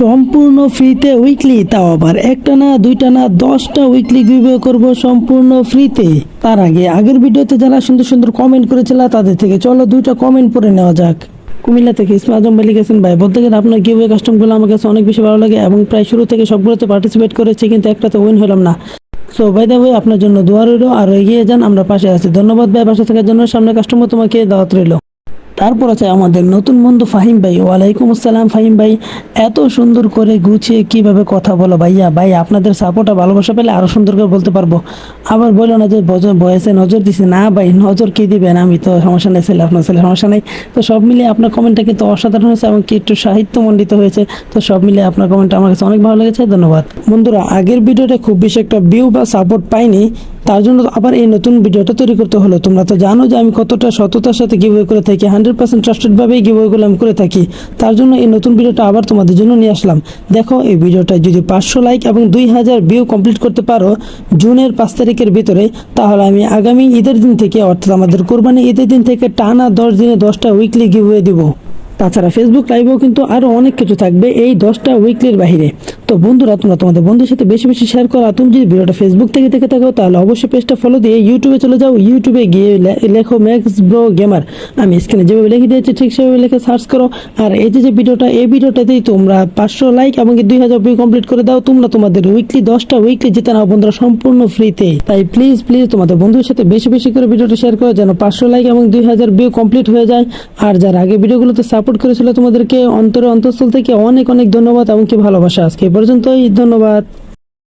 সম্পূর্ণ ফ্রিতে উইকলি, তাও আবার একটা না, দুইটা না, দশটা উইকলি গিভওয়ে করব সম্পূর্ণ ফ্রিতে। তার আগে, আগের ভিডিওতে যারা সুন্দর সুন্দর কমেন্ট করেছিল, তাদের থেকে চলো দুইটা কমেন্ট পড়ে নেওয়া যাক। কুমিল্লা থেকে ইসমা আজম বলে গেছেন ভাই, বলতে গেলে আপনার গিভওয়ে কাস্টমগুলো আমার কাছে অনেক বেশি ভালো লাগে এবং প্রায় শুরু থেকে সবগুলোতে পার্টিসিপেট করেছি, কিন্তু একটাতে উইন হলাম না। সো বাই দা ওয়ে আপনার জন্য দোয়া রইল, আর এগিয়ে যান, আমরা পাশে আছি। ধন্যবাদ ভাই, পাশে থাকার জন্য, সামনে কাস্টমার তোমাকে দাওয়াত রইল। তারপর আছে আমাদের নতুন বন্ধু ফাহিম ভাই। ওয়ালাইকুম আসসালাম ফাহিম ভাই। এত সুন্দর করে গুছিয়ে কীভাবে কথা বলো ভাইয়া? ভাই, আপনাদের সাপোর্ট আর ভালোবাসা পেলে আরও সুন্দর করে বলতে পারব। আবার বলো না যে বয়সে নজর দিছে। না ভাই, নজর কি দিবেন আমি তো সমস্যা নেই, ছেলে, আপনার ছেলে সমস্যা নেই। তো সব মিলিয়ে আপনার কমেন্টটা কিন্তু অসাধারণ হয়েছে এবং কি একটু সাহিত্যমণ্ডিত হয়েছে। তো সব মিলিয়ে আপনার কমেন্টটা আমার কাছে অনেক ভালো লেগেছে। ধন্যবাদ। বন্ধুরা, আগের ভিডিওটা খুব বেশি একটা ভিউ বা সাপোর্ট পাইনি। তার জন্য আবার এই নতুন ভিডিওটা তৈরি করতে হলো। তোমরা তো জানো যে আমি কতটা সততার সাথে গিভওয়ে করে থাকি। হান্ড্রেড পার্সেন্ট ট্রাস্টেড ভাবেই গিভওয়েগুলো আমি করে থাকি। তার জন্য এই নতুন ভিডিওটা আবার তোমাদের জন্য নিয়ে আসলাম। দেখো, এই ভিডিওটা যদি পাঁচশো লাইক এবং দুই হাজার ভিউ কমপ্লিট করতে পারো জুনের পাঁচ তারিখের ভিতরে, তাহলে আমি আগামী ঈদের দিন থেকে, অর্থাৎ আমাদের কোরবানি ঈদের দিন থেকে টানা দশ দিনে দশটা উইকলি গিভওয়ে দিব। তাছাড়া ফেসবুক লাইভেও কিন্তু আরও অনেক কিছু থাকবে এই দশটা উইকলির বাইরে তো বন্ধুরা, তোমরা তোমাদের বন্ধুর সাথে বেশি বেশি শেয়ার করো। তুমি যদি ভিডিওটা ফেসবুক থেকে দেখে থাকো, তাহলে অবশ্যই পেজটা ফলো দিয়ে ইউটিউবে চলে যাও। ইউটিউবে গিয়ে লেখো ম্যাক্স ব্রো গেমার আমি স্ক্রিনে যেভাবে লিখে দিয়েছি, ঠিক সেভাবে লিখে সার্চ করো। আর এই যে যে ভিডিওটা, এই ভিডিওটাতেই তোমরা পাঁচশো লাইক এবং দুই হাজার ভিউ কমপ্লিট করে দাও। তোমরা তোমাদের উইকলি দশটা উইকলি জিতে নাও বন্ধুরা, সম্পূর্ণ ফ্রিতে তাই প্লিজ প্লিজ তোমাদের বন্ধুর সাথে বেশি বেশি করে ভিডিওটা শেয়ার করো, যেন পাঁচশো লাইক এবং দুই হাজার ভিউ কমপ্লিট হয়ে যায়। আর যারা আগে ভিডিওগুলোতে সাপোর্ট করেছিল তোমাদেরকে অন্তরে অন্তঃস্থল থেকে অনেক অনেক ধন্যবাদ এমনকি ভালোবাসা। আজকে পর্যন্তই ধন্যবাদ।